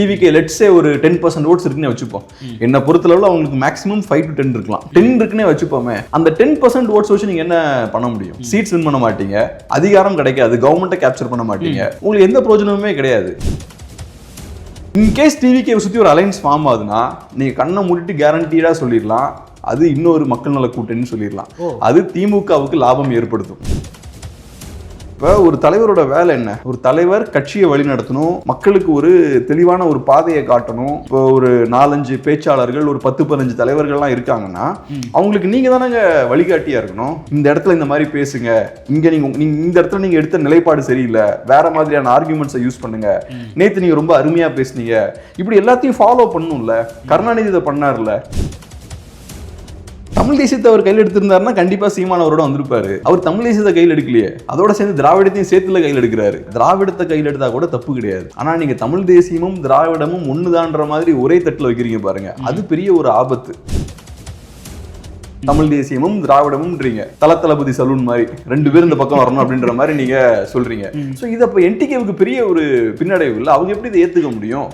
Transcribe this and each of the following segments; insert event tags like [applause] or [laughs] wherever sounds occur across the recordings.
டிவிக்கு லெட்ஸே ஒரு ten percent votes இருக்குன்னு வச்சுப்போம். என்ன பொறுத்தளவில் அவங்களுக்கு மேக்ஸிமம் ஃபைவ் டு டென் இருக்கலாம். டென் இருக்குன்னே வச்சுப்போமே. அந்த டென் பர்சன்ட் ஓட்ஸ் வச்சு நீங்க என்ன பண்ண முடியும்? சீட்ஸ் வின் பண்ண மாட்டீங்க. அதிகாரம் கிடைக்காது. கவர்மெண்ட்டை கேப்சர் பண்ண மாட்டீங்க. உங்களுக்கு எந்த பிரயோஜனமுமே கிடையாது. இன்கேஸ் டிவிக்கே சுற்றி ஒரு அலைன்ஸ் ஃபார்ம் ஆகுதுன்னா நீங்கள் கண்ணை மூடிட்டு கேரண்டீடாக சொல்லிடலாம். அது இன்னொரு மக்கள் நல கூட்டணின்னு சொல்லிடலாம். அது திமுகவுக்கு லாபம் ஏற்படுத்தும். இப்போ ஒரு தலைவரோட வேலை என்ன? ஒரு தலைவர் கட்சியை வழி நடத்தணும் மக்களுக்கு ஒரு தெளிவான ஒரு பாதையை காட்டணும். இப்போ ஒரு நாலஞ்சு பேச்சாளர்கள் ஒரு பத்து பதினஞ்சு தலைவர்கள்லாம் இருக்காங்கன்னா அவங்களுக்கு நீங்க தானங்க வழிகாட்டியா இருக்கணும்? இந்த இடத்துல இந்த மாதிரி பேசுங்க. இங்க நீங்க நீங்க இந்த இடத்துல நீங்க எடுத்த நிலைப்பாடு சரியில்லை. வேற மாதிரியான ஆர்குமெண்ட்ஸை யூஸ் பண்ணுங்க. நேத்து நீங்க ரொம்ப அருமையா பேசுனீங்க. இப்படி எல்லாத்தையும் ஃபாலோ பண்ணணும்ல. கருணாநிதி இதை பண்ணார்ல தமிழ் தேசியத்தை அவர் கையில் எடுத்திருந்தாருன்னா கண்டிப்பா சீமான் அவரோட வந்திருப்பாரு. அவர் தமிழ் தேசியத்தை கையில் எடுக்கலையே. அதோட சேர்ந்து திராவிடத்தையும் சேர்த்துல கையில் எடுக்கிறாரு. திராவிடத்தை கையில் எடுத்தா கூட தப்பு கிடையாது. ஆனா நீங்க தமிழ் தேசியமும் திராவிடமும் ஒண்ணுதான்ற மாதிரி ஒரே தட்டுல வைக்கிறீங்க பாருங்க. அது பெரிய ஒரு ஆபத்து. தமிழ் தேசியமும் திராவிடமும்ன்றீங்க. தல தளபதி சலூன் மாதிரி ரெண்டு பேரும் இந்த பக்கம் வரணும் அப்படின்ற மாதிரி நீங்க சொல்றீங்க. சோ இது அப்ப என்டிகேவுக்கு பெரிய ஒரு பின்னடைவு இல்லை. அவங்க எப்படி இதை ஏத்துக்க முடியும்?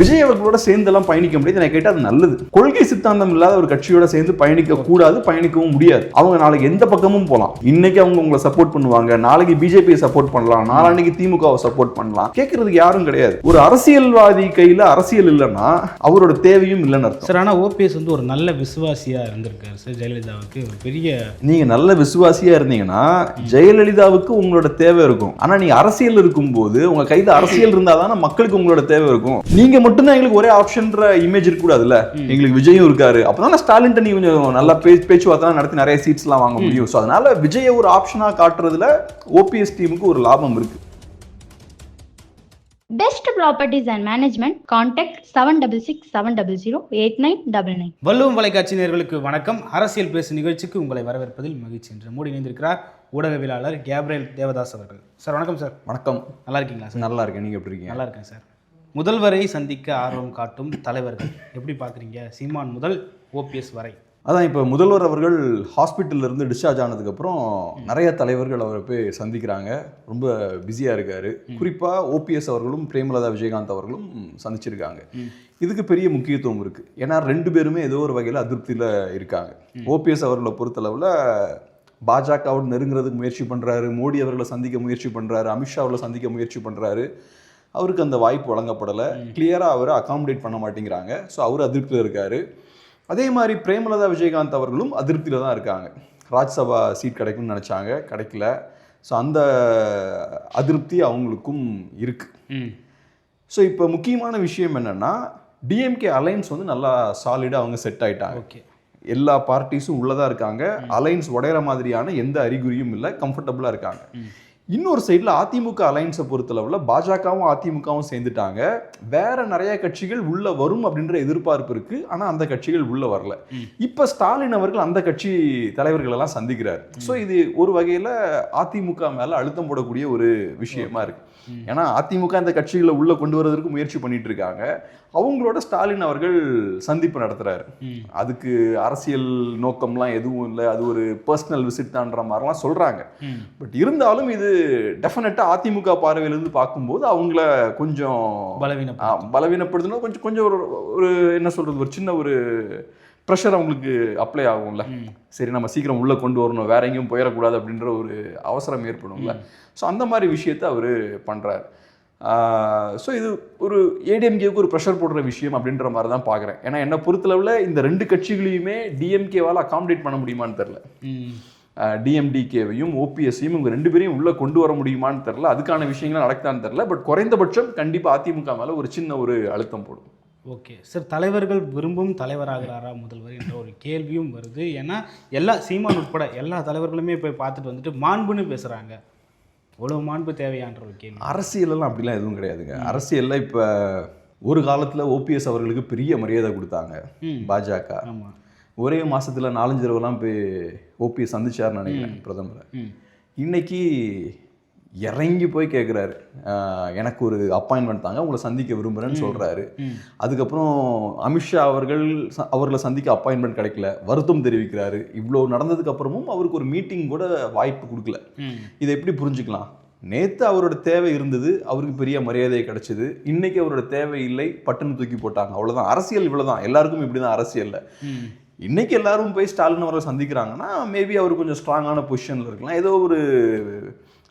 விஜய் அவர்களோட சேர்ந்தெல்லாம் பயணிக்க முடியாது. நான் கேட்டா அது நல்லது. கொள்கை சித்தாந்தம் இல்லாத ஒரு கட்சியோட சேர்ந்து பயணிக்க கூடாது பயணிக்கவும் முடியாது. அவங்க நாளைக்கு எந்த பக்கமும் போகலாம் இன்னைக்கு அவங்க உங்களை சப்போர்ட் பண்ணுவாங்க. நாளைக்கு பிஜேபியை சப்போர்ட் பண்ணலாம். நாளைக்கு திமுகவை சப்போர்ட் பண்ணலாம். கேட்கறதுக்கு யாரும் கிடையாது. ஒரு அரசியல்வாதி கையில அரசியல் இல்லைன்னா அவரோட தேவையும் இல்லைன்னு அர்த்தம். சார் ஆனால் ஓபிஎஸ் வந்து ஒரு நல்ல விசுவாசியாக இருந்திருக்காரு சார் ஜெயலலிதாவுக்கு. ஒரு பெரிய நீங்க நல்ல விசுவாசியா இருந்தீங்கன்னா ஜெயலலிதாவுக்கு உங்களோட தேவை இருக்கும். ஆனா நீங்க அரசியல் இருக்கும்போது உங்க கையில அரசியல் இருந்தாதானே மக்களுக்கு உங்களோட தேவை இருக்கும். நீங்க மட்டும்தான் எங்களுக்கு ஒரே ஆப்ஷன்ற இமேஜ் இருக்க கூடாதுல்ல எங்களுக்கு விஜயும் இருக்காரு. அப்பதான் ஸ்டாலின் நீ கொஞ்சம் நல்லா பேச்சு பேச்சுவார்த்தை நடத்தி நிறைய சீட்ஸ் எல்லாம் வாங்க முடியும். ஸோ அதனால விஜய ஒரு ஆப்ஷனா காட்டுறதுல ஓபிஎஸ் டீமுக்கு ஒரு லாபம் இருக்கு. Best Properties and Management, contact 766-700-8999. வள்ளுவம் தொலைக்காட்சி நேயர்களுக்கு வணக்கம். அரசியல் பேசு நிகழ்ச்சிக்கு உங்களை வரவேற்பதில் மகிழ்ச்சி என்று மூடி இணைந்திருக்கிறார் ஊடகவியலாளர் கேப்ரியல் தேவதாஸ் அவர்கள். சார் வணக்கம் சார். வணக்கம். நல்லா இருக்கீங்களா சார்? நல்லா இருக்கேன். நீங்க எப்படி இருக்கீங்க? நல்லா இருக்கேன் சார். முதல்வரை சந்திக்க ஆர்வம் காட்டும் தலைவர்கள். எப்படி பார்க்குறீங்க? சீமான் முதல் ஓபிஎஸ் வரை. அதான் இப்போ முதல்வர் அவர்கள் ஹாஸ்பிட்டல்ல இருந்து டிஸ்சார்ஜ் ஆனதுக்கப்புறம் நிறைய தலைவர்கள் அவரை போய் சந்திக்கிறாங்க. ரொம்ப பிஸியாக இருக்காரு. குறிப்பாக ஓபிஎஸ் அவர்களும் பிரேமலதா விஜயகாந்த் அவர்களும் சந்திச்சிருக்காங்க. இதுக்கு பெரிய முக்கியத்துவம் இருக்கு. ஏன்னா ரெண்டு பேருமே ஏதோ ஒரு வகையில் அதிருப்தியில் இருக்காங்க. ஓபிஎஸ் அவர்களை பொறுத்தளவில் பாஜகவோடு நெருங்குறதுக்கு முயற்சி பண்ணுறாரு மோடி அவர்களை சந்திக்க முயற்சி பண்ணுறாரு அமித்ஷா அவர்களை சந்திக்க முயற்சி பண்ணுறாரு அவருக்கு அந்த வாய்ப்பு வழங்கப்படலை. கிளியராக அவரை அகாமடேட் பண்ண மாட்டேங்கிறாங்க. ஸோ அவர் அதிருப்தியில் இருக்காரு. அதே மாதிரி பிரேமலதா விஜயகாந்த் அவர்களும் அதிருப்தியில் தான் இருக்காங்க. ராஜ்சபா சீட் கிடைக்கும்னு நினச்சாங்க. கிடைக்கல. ஸோ அந்த அதிருப்தி அவங்களுக்கும் இருக்கு. ம். ஸோ இப்போ முக்கியமான விஷயம் என்னன்னா டிஎம்கே அலைன்ஸ் வந்து நல்லா சாலிடாக அவங்க செட் ஆயிட்டாங்க. ஓகே. எல்லா பார்ட்டிஸும் உள்ளதா இருக்காங்க. அலைன்ஸ் உடையிற மாதிரியான எந்த அறிகுறியும் இல்லை. கம்ஃபர்டபுளாக இருக்காங்க. இன்னொரு சைடில் அதிமுக அலைன்ஸை பொறுத்தளவில் பாஜகவும் அதிமுகவும் சேர்ந்துட்டாங்க. வேற நிறைய கட்சிகள் உள்ள வரும் அப்படின்ற எதிர்பார்ப்பு இருக்கு. ஆனால் அந்த கட்சிகள் உள்ள வரல. இப்போ ஸ்டாலின் அவர்கள் அந்த கட்சி தலைவர்கள் எல்லாம் சந்திக்கிறார். ஸோ இது ஒரு வகையில் அதிமுக மேல அழுத்தம் போடக்கூடிய ஒரு விஷயமா இருக்கு. ஏன்னா அதிமுக இந்த கட்சிகளை உள்ள கொண்டு வரதற்கு முயற்சி பண்ணிட்டு இருக்காங்க அவங்களோட ஸ்டாலின் அவர்கள் சந்திப்பு நடத்துறாரு. அதுக்கு அரசியல் நோக்கம்லாம் எதுவும் இல்லை. அது ஒரு பர்சனல் விசிட் தான்ற மாதிரிலாம் சொல்றாங்க. பட் இருந்தாலும் இது டெஃபினட்டா அதிமுக பார்வையிலிருந்து பார்க்கும்போது அவங்கள கொஞ்சம் பலவீனம் ஆ, பலவீனப்படுத்தணும் கொஞ்சம் கொஞ்சம் ஒரு ஒரு என்ன சொல்றது ஒரு சின்ன ஒரு ப்ரெஷர் அவங்களுக்கு அப்ளை ஆகும்ல? சரி நம்ம சீக்கிரம் உள்ள கொண்டு வரணும். வேற எங்கேயும் போயிடக்கூடாது அப்படின்ற ஒரு அவசரம் ஏற்படும்ல? ஸோ அந்த மாதிரி விஷயத்தை அவர் பண்றாரு. ஸோ இது ஒரு ஏடிஎம்கேவுக்கு ஒரு ப்ரெஷர் போடுற விஷயம் அப்படின்ற மாதிரி தான் பார்க்குறேன் ஏன்னா என்னை பொறுத்தளவில் இந்த ரெண்டு கட்சிகளையுமே டிஎம்கேவால் அகாமடேட் பண்ண முடியுமான்னு தெரில டிஎம்டிகேவையும் ஓபிஎஸ்ஸையும் இவங்க ரெண்டு பேரையும் உள்ள கொண்டு வர முடியுமான்னு தெரில அதுக்கான விஷயங்கள் நடக்குதான்னு தெரில பட் குறைந்தபட்சம் கண்டிப்பாக அதிமுக மேலே ஒரு சின்ன ஒரு அழுத்தம் போடும். ஓகே. சார் தலைவர்கள் விரும்பும் தலைவராகிறாரா முதல்வர் என்ற ஒரு கேள்வியும் வருது. ஏன்னா எல்லா சீமான் உட்பட எல்லா தலைவர்களுமே போய் பார்த்துட்டு வந்துட்டு மாண்புன்னு பேசுகிறாங்க இவ்வளவு மாண்பு தேவையான்ற ஒரு கேள்வி. அரசியலெல்லாம் அப்படிலாம் எதுவும் கிடையாதுங்க. அரசியலில் இப்போ ஒரு காலத்தில் ஓபிஎஸ் அவர்களுக்கு பெரிய மரியாதை கொடுத்தாங்க பாஜக ஒரே மாசத்துல நாலஞ்சு தடவைலாம் போய் ஓபிஎஸ் சந்திச்சாருன்னு நினைக்கிறேன் பிரதமரை. இன்னைக்கு இறங்கி போய் கேட்குறாரு எனக்கு ஒரு அப்பாயின்மெண்ட் தாங்க உங்களை சந்திக்க விரும்புகிறேன்னு சொல்கிறாரு அதுக்கப்புறம் அமித்ஷா அவர்கள் அவர்களை சந்திக்க அப்பாயின்மெண்ட் கிடைக்கல. வருத்தம் தெரிவிக்கிறாரு. இவ்வளோ நடந்ததுக்கு அப்புறமும் அவருக்கு ஒரு மீட்டிங் கூட வாய்ப்பு கொடுக்கல. இதை எப்படி புரிஞ்சுக்கலாம்? நேத்து அவரோட தேவை இருந்தது அவருக்கு பெரிய மரியாதை கிடைச்சது. இன்னைக்கு அவரோட தேவை இல்லை பட்டுன்னு தூக்கி போட்டாங்க. அவ்வளவுதான். அரசியல் இவ்வளவுதான். எல்லாருக்கும் இப்படிதான் அரசியல்ல ம். இன்னைக்கு எல்லாரும் போய் ஸ்டாலின் அவரை சந்திக்கிறாங்கன்னா மேபி அவர் கொஞ்சம் ஸ்ட்ராங்கான பொசிஷன்ல இருக்கலாம். ஏதோ ஒரு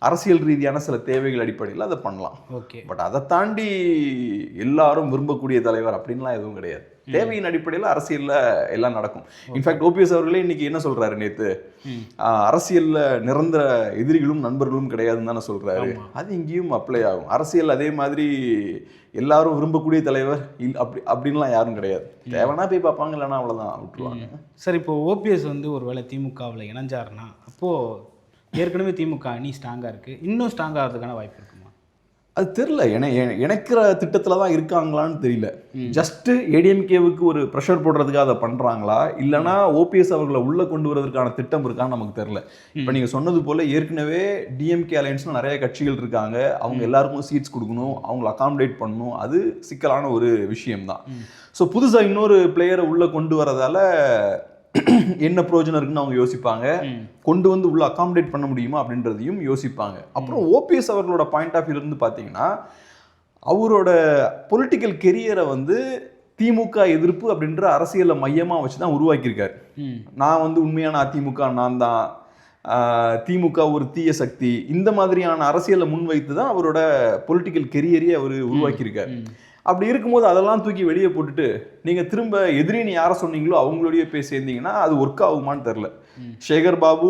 அரசியல் ரீதியான சில தேவைகள் அடிப்படையில் அதை பண்ணலாம். ஓகே. பட் அதை தாண்டி எல்லாரும் விரும்பக்கூடிய தலைவர் அப்படின்லாம் எதுவும் கிடையாது. தேவையின் அடிப்படையில் அரசியல்ல எல்லாம் நடக்கும். இன்ஃபேக்ட் ஓபிஎஸ் அவர்களே இன்னைக்கு என்ன சொல்றாரு நேத்து? அரசியல்ல நிரந்தர எதிரிகளும் நண்பர்களும் கிடையாதுன்னு தானே சொல்றாரு. அது இங்கேயும் அப்ளை ஆகும். அரசியல் அதே மாதிரி எல்லாரும் விரும்பக்கூடிய தலைவர் இல் அப்படி அப்படின்லாம் யாரும் கிடையாது. தேவைன்னா போய் பார்ப்பாங்க இல்லைன்னா அவ்வளவுதான் விட்டுருவாங்க. சார் இப்போ ஓபிஎஸ் வந்து ஒருவேளை திமுகவில் இணைஞ்சாருன்னா அப்போது ஏற்கனவே திமுக அணி ஸ்ட்ராங்காக இருக்குது இன்னும் ஸ்ட்ராங் ஆகிறதுக்கான வாய்ப்பு இருக்குமா? அது தெரில என இணைக்கிற திட்டத்தில் தான் இருக்காங்களான்னு தெரியல. ஜஸ்ட்டு ஏடிஎம்கேவுக்கு ஒரு ப்ரெஷர் போடுறதுக்காக அதை பண்ணுறாங்களா இல்லைனா ஓபிஎஸ் அவர்களை உள்ளே கொண்டு வரதுக்கான திட்டம் இருக்கான்னு நமக்கு தெரில இப்போ நீங்கள் சொன்னது போல் ஏற்கனவே டிஎம்கே அலையன்ஸ்னு நிறைய கட்சிகள் இருக்காங்க. அவங்க எல்லாருக்கும் சீட்ஸ் கொடுக்கணும். அவங்கள அகாமடேட் பண்ணணும். அது சிக்கலான ஒரு விஷயம்தான். ஸோ புதுசாக இன்னொரு பிளேயரை உள்ளே கொண்டு வரதால [clears throat] என்ன பிரயோஜனம் இருக்குன்னு அவங்க யோசிப்பாங்க. கொண்டு வந்து உள்ள அகாமடேட் பண்ண முடியுமா அப்படின்றதையும் யோசிப்பாங்க. அப்புறம் ஓபிஎஸ் அவர்களோட பாயிண்ட் ஆஃப் இருந்து பார்த்தீங்கன்னா அவரோட பொலிட்டிக்கல் கெரியரை வந்து திமுக எதிர்ப்பு அப்படின்ற அரசியலை மையமாக வச்சு தான் உருவாக்கியிருக்காரு நான் வந்து உண்மையான அதிமுக நான் தான். திமுக ஒரு தீய சக்தி. இந்த மாதிரியான அரசியலை முன்வைத்து தான் அவரோட பொலிட்டிக்கல் கெரியரையே அவர் உருவாக்கியிருக்காரு. அப்படி இருக்கும்போது அதெல்லாம் தூக்கி வெளியே போட்டுட்டு நீங்கள் திரும்ப எதிரின்னு யாரை சொன்னீங்களோ அவங்களோடய போய் சேர்ந்தீங்கன்னா அது ஒர்க் ஆகுமான்னு தெரில சேகர் பாபு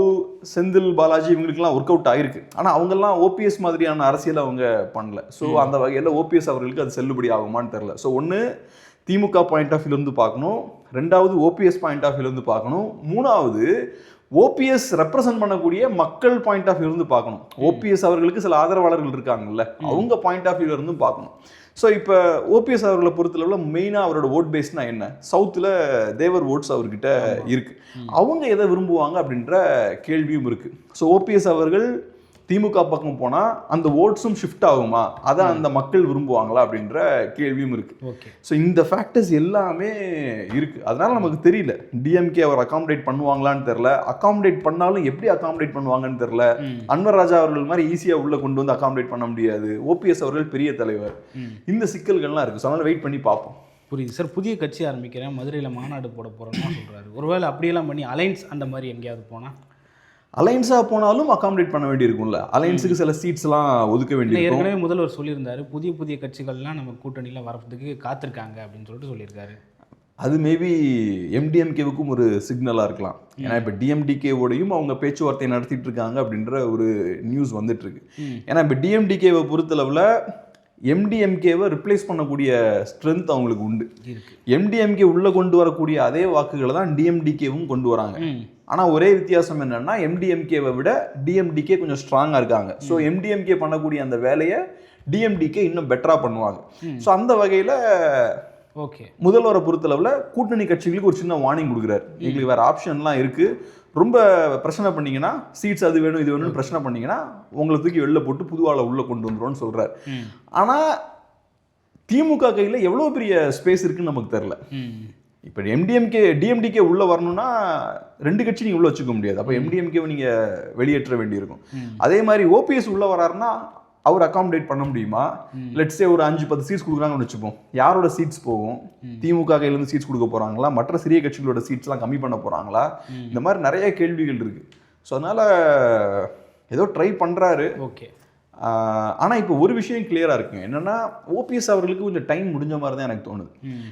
செந்தில் பாலாஜி இவங்களுக்குலாம் ஒர்க் அவுட் ஆயிருக்கு ஆனால் அவங்கெல்லாம் ஓபிஎஸ் மாதிரியான அரசியலை அவங்க பண்ணல. ஸோ அந்த வகையில் ஓபிஎஸ் அவர்களுக்கு அது செல்லுபடி ஆகுமான்னு தெரில ஸோ ஒன்று திமுக பாயிண்ட் ஆஃப் இருந்து பார்க்கணும். ரெண்டாவது ஓபிஎஸ் பாயிண்ட் ஆஃப் இருந்து பார்க்கணும். மூணாவது ஓபிஎஸ் ரெப்ரசன்ட் பண்ணக்கூடிய மக்கள் பாயிண்ட் ஆஃப் இருந்து பார்க்கணும். ஓபிஎஸ் அவர்களுக்கு சில ஆதரவாளர்கள் இருக்காங்கல்ல. அவங்க பாயிண்ட் ஆஃப் வியூல இருந்தும் பார்க்கணும். ஸோ இப்போ ஓபிஎஸ் அவர்களை பொறுத்தளவில் மெயினாக அவரோட ஓட் பேஸ்னா என்ன? சவுத்தில் தேவர் ஓட்ஸ் அவர்கிட்ட இருக்கு. அவங்க எதை விரும்புவாங்க அப்படின்ற கேள்வியும் இருக்கு. ஸோ ஓபிஎஸ் அவர்கள் திமுக பக்கம் போனால் அந்த ஓட்ஸும் ஷிஃப்ட் ஆகுமா? அதை அந்த மக்கள் விரும்புவாங்களா அப்படின்ற கேள்வியும் இருக்கு. ஓகே. ஸோ இந்த ஃபேக்டர்ஸ் எல்லாமே இருக்கு. அதனால நமக்கு தெரியல. டிஎம்கே அவர் அகாமடேட் பண்ணுவாங்களான்னு தெரில அகாமடேட் பண்ணாலும் எப்படி அகாமடேட் பண்ணுவாங்கன்னு தெரில அன்வர் ராஜா அவர்கள் மாதிரி ஈஸியாக உள்ள கொண்டு வந்து அகாமடேட் பண்ண முடியாது. ஓபிஎஸ் அவர்கள் பெரிய தலைவர். இந்த சிக்கல்கள்லாம் இருக்கு. ஸோ அதனால வெயிட் பண்ணி பார்ப்போம். புரியுது. சார் புதிய கட்சி ஆரம்பிக்கிறேன். மதுரையில் மாநாடு போட போகிறேன்னு சொல்கிறாரு ஒருவேளை அப்படியெல்லாம் பண்ணி அலைன்ஸ் அந்த மாதிரி எங்கேயாவது போனால் அலைன்ஸாக போனாலும் அகாமடேட் பண்ண வேண்டியிருக்கும்ல. அலைன்ஸுக்கு சில சீட்ஸ்லாம் ஒதுக்க வேண்டியிருக்கும். ஏற்கனவே முதல்வர் சொல்லியிருந்தாரு புதிய புதிய கட்சிகள்லாம் நம்ம கூட்டணியில் வரதுக்கு காத்திருக்காங்க அப்படின்னு சொல்லிட்டு சொல்லியிருக்காரு. அது மேபி எம்டிஎம்கேவுக்கும் ஒரு சிக்னலாக இருக்கலாம். ஏன்னா இப்போ டிஎம்டிகேவோடையும் அவங்க பேச்சுவார்த்தை நடத்திட்டு இருக்காங்க அப்படின்ற ஒரு நியூஸ் வந்துட்டு இருக்கு. ஏன்னா இப்போ டிஎம்டிகேவை பொறுத்தளவில் எம்டிஎம்கேவை ரிப்ளேஸ் பண்ணக்கூடிய ஸ்ட்ரென்த் அவங்களுக்கு உண்டு. எம்டிஎம்கே உள்ளே கொண்டு வரக்கூடிய அதே வாக்குகளை தான் டிஎம்டிகேவும் கொண்டு வராங்க. ஆனால் ஒரே வித்தியாசம் என்னன்னா எம்டிஎம்கேவை விட டிஎம்டிகே கொஞ்சம் ஸ்ட்ராங்காக இருக்காங்க. ஸோ எம்டிஎம்கே பண்ணக்கூடிய அந்த வேலையை டிஎம்டிகே இன்னும் பெட்டராக பண்ணுவாங்க. ஸோ அந்த வகையில் ஓகே. முதல்வரை பொறுத்தளவில் கூட்டணி கட்சிகளுக்கு ஒரு சின்ன வார்னிங் கொடுக்குறாரு. எங்களுக்கு வேற ஆப்ஷன்லாம் இருக்கு. ரொம்ப பிரச்சனை பண்ணீங்கன்னா சீட்ஸ் அது வேணும் இது வேணும்னு பிரச்சனை பண்ணீங்கன்னா உங்களை தூக்கி வெளில போட்டு புதுவாளை உள்ள கொண்டு வந்துரும்னு சொல்றாரு. ம். ஆனா திமுக கையில எவ்வளவு பெரிய ஸ்பேஸ் இருக்குன்னு நமக்கு தெரியல. ம். இப்போ எம்டிஎம்கே டிஎம்டிகே உள்ள வரணும்னா ரெண்டு கட்சி நீங்க உள்ள வச்சுக்க முடியாது. அப்போ எம்டிஎம்கேவை நீங்க வெளியேற்ற வேண்டியிருக்கும். அதே மாதிரி ஓபிஎஸ் உள்ள வராருன்னா அவர் அகாமடேட் பண்ண முடியுமா? லெட்ஸே ஒரு அஞ்சு பத்து சீட்ஸ் கொடுக்குறாங்கன்னு வச்சுப்போம். யாரோட சீட்ஸ் போகும்? திமுக கையில இருந்து சீட்ஸ் கொடுக்க போறாங்களா? மற்ற சிறிய கட்சிகளோட சீட்ஸ்லாம் கம்மி பண்ண போறாங்களா? இந்த மாதிரி நிறைய கேள்விகள் இருக்கு. ஸோ அதனால ஏதோ ட்ரை பண்றாரு. ஓகே. ஆஹ் ஆனா இப்போ ஒரு விஷயம் கிளியரா இருக்குங்க. என்னன்னா ஓபிஎஸ் அவர்களுக்கு கொஞ்சம் டைம் முடிஞ்ச மாதிரி தான் எனக்கு தோணுது.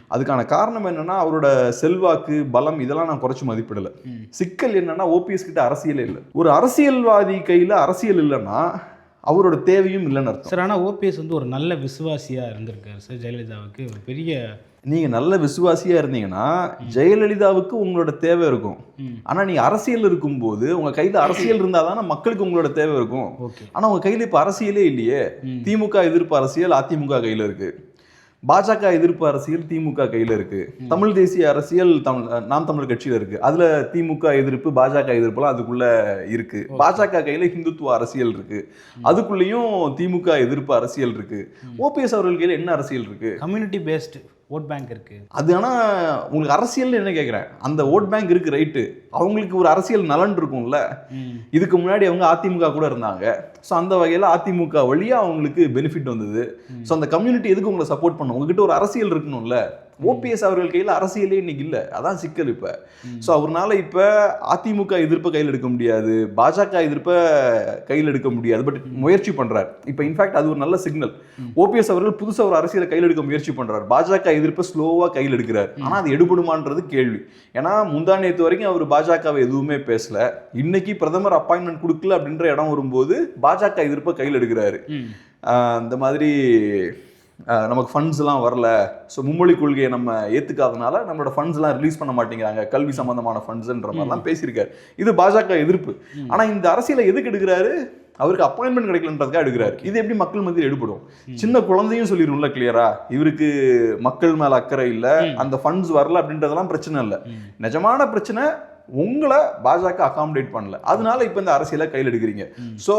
அதுக்கான காரணம் என்னன்னா அவரோட செல்வாக்கு பலம் இதெல்லாம் நான் குறைச்சு மதிப்பிடல. சிக்கல் என்னன்னா ஓபிஎஸ் கிட்ட அரசியலே இல்லை. ஒரு அரசியல்வாதி கையில அரசியல் இல்லைன்னா அவரோட தேவையும் இல்லைன்னு அர்த்தம். சார் ஆனால் ஓபிஎஸ் வந்து ஒரு நல்ல விசுவாசியாக இருந்திருக்காரு சார் ஜெயலலிதாவுக்கு. ஒரு பெரிய நீங்க நல்ல விசுவாசியா இருந்தீங்கன்னா ஜெயலலிதாவுக்கு உங்களோட தேவை இருக்கும். ம். ஆனா நீங்க அரசியல் இருக்கும்போது உங்க கையில அரசியல் இருந்தா தானே மக்களுக்கு உங்களோட தேவை இருக்கும். ஓகே. ஆனா உங்க கையில இப்ப அரசியலே இல்லையே. திமுக எதிர்ப்பு அரசியல் அதிமுக கையில இருக்கு. பாஜக எதிர்ப்பு அரசியல் திமுக கையில இருக்கு. தமிழ் தேசிய அரசியல் தமிழ் நாம் தமிழர் கட்சியில இருக்கு. அதுல திமுக எதிர்ப்பு பாஜக எதிர்ப்புலாம் அதுக்குள்ள இருக்கு. பாஜக கையில ஹிந்துத்துவ அரசியல் இருக்கு. அதுக்குள்ளேயும் திமுக எதிர்ப்பு அரசியல் இருக்கு. ஓபிஎஸ் அவர்கள் கையில என்ன அரசியல் இருக்கு? கம்யூனிட்டி பேஸ்டு ஓட் பேங்க் இருக்கு. அது ஆனா உங்களுக்கு அரசியல் என்ன கேட்குறேன் அந்த ஓட் பேங்க் இருக்கு ரைட்டு அவங்களுக்கு ஒரு அரசியல் நலன் இருக்கும்ல. இதுக்கு முன்னாடி அவங்க அதிமுக கூட இருந்தாங்க. ஸோ அந்த வகையில் அதிமுக வழியா அவங்களுக்கு பெனிஃபிட் வந்தது. ஸோ அந்த கம்யூனிட்டி எதுக்கு உங்களை சப்போர்ட் பண்ணும் உங்ககிட்ட ஒரு அரசியல் இருக்கணும்ல. ஓபிஎஸ் அவர்கள் கையில் அரசியலே இன்னைக்கு இல்லை. அதான் சிக்கல் இப்போ. ஸோ அவர்னால இப்போ அதிமுக எதிர்ப்பை கையில் எடுக்க முடியாது. பாஜக எதிர்ப்பை கையில் எடுக்க முடியாது. பட் முயற்சி பண்றார். இப்போ இன்ஃபேக்ட் அது ஒரு நல்ல சிக்னல் ஓபிஎஸ் அவர்கள் புதுசா ஒரு அரசியலை கையில் எடுக்க முயற்சி பண்றார். பாஜக எதிர்ப்பை ஸ்லோவா கையில் எடுக்கிறார். ஆனா அது எடுபடுமான்றது கேள்வி. ஏன்னா முந்தா நேத்து வரைக்கும் அவர் பாஜகவை எதுவுமே பேசல. இன்னைக்கு பிரதமர் அப்பாயின்மெண்ட் கொடுக்கல அப்படின்ற இடம் வரும்போது பாஜக எதிர்ப்பை கையில் எடுக்கிறாரு. இந்த மாதிரி நமக்கு ஃபண்ட்ஸ்லாம் வரல. ஸோ மும்மொழி கொள்கையை நம்ம ஏற்றுக்காதனால நம்மளோட ஃபண்ட்ஸ்லாம் ரிலீஸ் பண்ண மாட்டேங்கிறாங்க. கல்வி சம்பந்தமான ஃபண்ட்ஸ்ன்ற மாதிரிலாம் பேசியிருக்காரு. இது பாஜக எதிர்ப்பு. ஆனால் இந்த அரசியலை எதுக்கு எடுக்கிறாரு? அவருக்கு அப்பாயின்மெண்ட் கிடைக்கலன்றதுக்காக எடுக்கிறாரு. இது எப்படி மக்கள் மத்தியில் எடுபடும்? சின்ன குழந்தையும் சொல்லிடும்ல கிளியரா இவருக்கு மக்கள் மேல அக்கறை இல்லை. அந்த ஃபண்ட்ஸ் வரல அப்படின்றதெல்லாம் பிரச்சனை இல்லை. நிஜமான பிரச்சனை உங்களை பாஜக அகாமடேட் பண்ணல. அதனால இப்போ இந்த அரசியலை கையில் எடுக்கிறீங்க ஸோ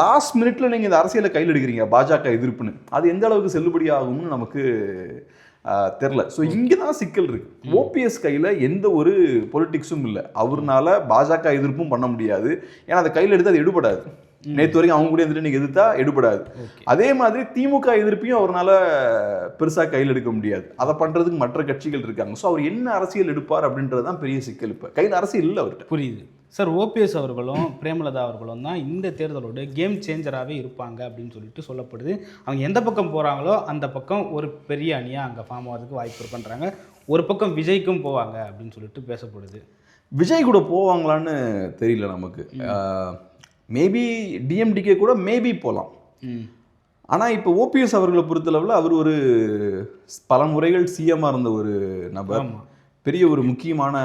லாஸ்ட் மினிட்ல நீங்க இந்த அரசியலை கையில் எடுக்கிறீங்க பாஜக எதிர்ப்புன்னு. அது எந்த அளவுக்கு செல்லுபடி ஆகும்னு நமக்கு தெரில ஸோ இங்கே தான் சிக்கல் இருக்கு. ஓபிஎஸ் கையில் எந்த ஒரு பொலிட்டிக்ஸும் இல்லை. அவர்னால பாஜக எதிர்ப்பும் பண்ண முடியாது. ஏன்னா அதை கையில் எடுத்து அது எடுபடாது. நேற்று வரைக்கும் அவங்க கூட இருந்துட்டு நீங்க எதிர்த்தா எடுபடாது. அதே மாதிரி திமுக எதிர்ப்பையும் அவர்னால பெருசா கையில் எடுக்க முடியாது. அதை பண்றதுக்கு மற்ற கட்சிகள் இருக்காங்க. ஸோ அவர் என்ன அரசியல் எடுப்பார் அப்படின்றது தான் பெரிய சிக்கல் இப்போ. கையில் அரசியல் இல்லை அவர்கிட்ட. புரியுது. சார் ஓபிஎஸ் அவர்களும் பிரேமலதா அவர்களும் தான் இந்த தேர்தலோட கேம் சேஞ்சராகவே இருப்பாங்க அப்படின்னு சொல்லிட்டு சொல்லப்படுது. அவங்க எந்த பக்கம் போகிறாங்களோ அந்த பக்கம் ஒரு பெரிய அணியாக அங்கே ஃபார்ம் ஆகிறதுக்கு வாய்ப்பு இருக்குன்றாங்க ஒரு பக்கம் விஜய்க்கும் போவாங்க அப்படின்னு சொல்லிட்டு பேசப்படுது. விஜய் கூட போவாங்களான்னு தெரியல நமக்கு. மேபி டிஎம்டிகே கூட மேபி போகலாம் ஆனால் இப்போ ஓபிஎஸ் அவர்களை பொறுத்தளவில் அவர் ஒரு பல முறைகள் சிஎம்மாக இருந்த ஒரு நபர். பெரிய ஒரு முக்கியமான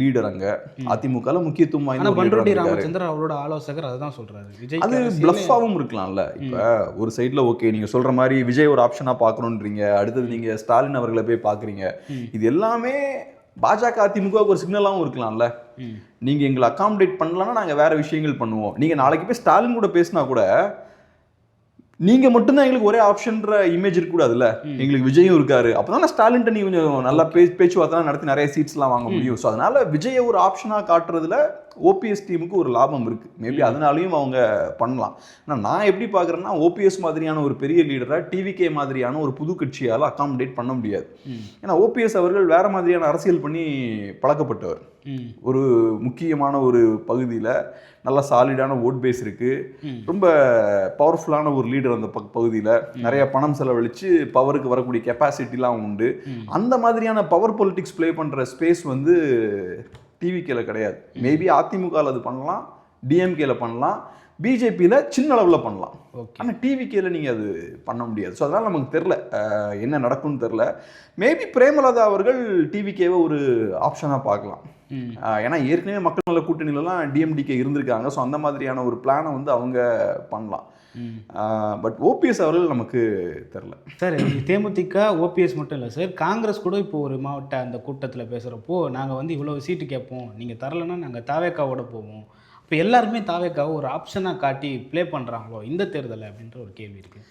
லீடர் அங்க. அதிமுகல முக்கியத்துவம் வாய்ந்த பண்ருட்டி. ராமச்சந்திரன் அவரோட ஆலோசகர் அதுதான் சொல்றாரு. விஜய் அது பிளஃபாவும் இருக்கலாம்ல இப்ப ஒரு சைடுல ஓகே நீங்க சொல்ற மாதிரி விஜய் ஒரு ஆப்ஷனா பார்க்கணுன்றீங்க. அடுத்தது நீங்க ஸ்டாலின் அவர்களை போய் பாக்குறீங்க இது எல்லாமே பாஜக அதிமுகவுக்கு ஒரு சிக்னலாகவும் இருக்கலாம்ல ம். நீங்க எங்களை அகாமடேட் பண்ணலன்னா நாங்க வேற விஷயங்கள் பண்ணுவோம் நீங்க நாளைக்கு போய் ஸ்டாலின் கூட பேசினா கூட நீங்க மட்டும்தான் எங்களுக்கு ஒரே ஆப்ஷன்ற இமேஜ் இருக்கக்கூடாதுல்ல? எங்களுக்கு விஜயும் இருக்காரு. அப்பதான் ஸ்டாலின்ட்ட நீ கொஞ்சம் நல்லா பே பேச்சுவார்த்தை நடத்தி நிறைய சீட்ஸ்லாம் வாங்க முடியும். ஸோ அதனால விஜயை ஒரு ஆப்ஷனா காட்டுறதுல ஓபிஎஸ் டீமுக்கு ஒரு லாபம் இருக்கு. மேபி அதனாலையும் அவங்க பண்ணலாம். ஆனால் நான் எப்படி பார்க்குறேன்னா ஓபிஎஸ் மாதிரியான ஒரு பெரிய லீடரை டிவிகே மாதிரியான ஒரு புது கட்சியால் அகாமடேட் பண்ண முடியாது. ஏன்னா ஓபிஎஸ் அவர்கள் வேற மாதிரியான அரசியல் பண்ணி பழக்கப்பட்டவர். ஒரு முக்கியமான ஒரு பகுதியில் நல்ல சாலிடான ஓட் பேஸ் இருக்கு. ம். ரொம்ப பவர்ஃபுல்லான ஒரு லீடர் அந்த பக் பகுதியில் நிறைய பணம் செலவழிச்சு பவருக்கு வரக்கூடிய கெப்பாசிட்டிலாம் உண்டு. அந்த மாதிரியான பவர் பொலிட்டிக்ஸ் ப்ளே பண்ணுற ஸ்பேஸ் வந்து டிவிகேல கிடையாது. மேபி அதிமுகவில் அது பண்ணலாம் டிஎம்கேல பண்ணலாம். பிஜேபியில் சின்ன அளவில் பண்ணலாம். ஆனால் டிவிகேல நீங்கள் அது பண்ண முடியாது. ஸோ அதனால் நமக்கு தெரில என்ன நடக்கும்னு தெரில மேபி பிரேமலதா அவர்கள் டிவிகேவை ஒரு ஆப்ஷனாக பார்க்கலாம். ஏன்னா ஏற்கனவே மக்கள் நல கூட்டணியிலலாம் டிஎம்டிகே இருந்திருக்காங்க. ஸோ அந்த மாதிரியான ஒரு பிளானை வந்து அவங்க பண்ணலாம். பட் ஓபிஎஸ் அவர்கள் நமக்கு தெரில சார் தேமுதிக ஓபிஎஸ் மட்டும் இல்லை சார். காங்கிரஸ் கூட இப்போ ஒரு மாவட்ட அந்த கூட்டத்தில் பேசுகிறப்போ நாங்கள் வந்து இவ்வளோ சீட்டு கேட்போம். நீங்கள் தரலைன்னா நாங்கள் தாவேக்காவோட போவோம். இப்போ எல்லாருமே தாவேக்காவை ஒரு ஆப்ஷனாக காட்டி ப்ளே பண்ணுறாங்களோ இந்த தேர்தலில் அப்படின்ற ஒரு கேள்வி இருக்குது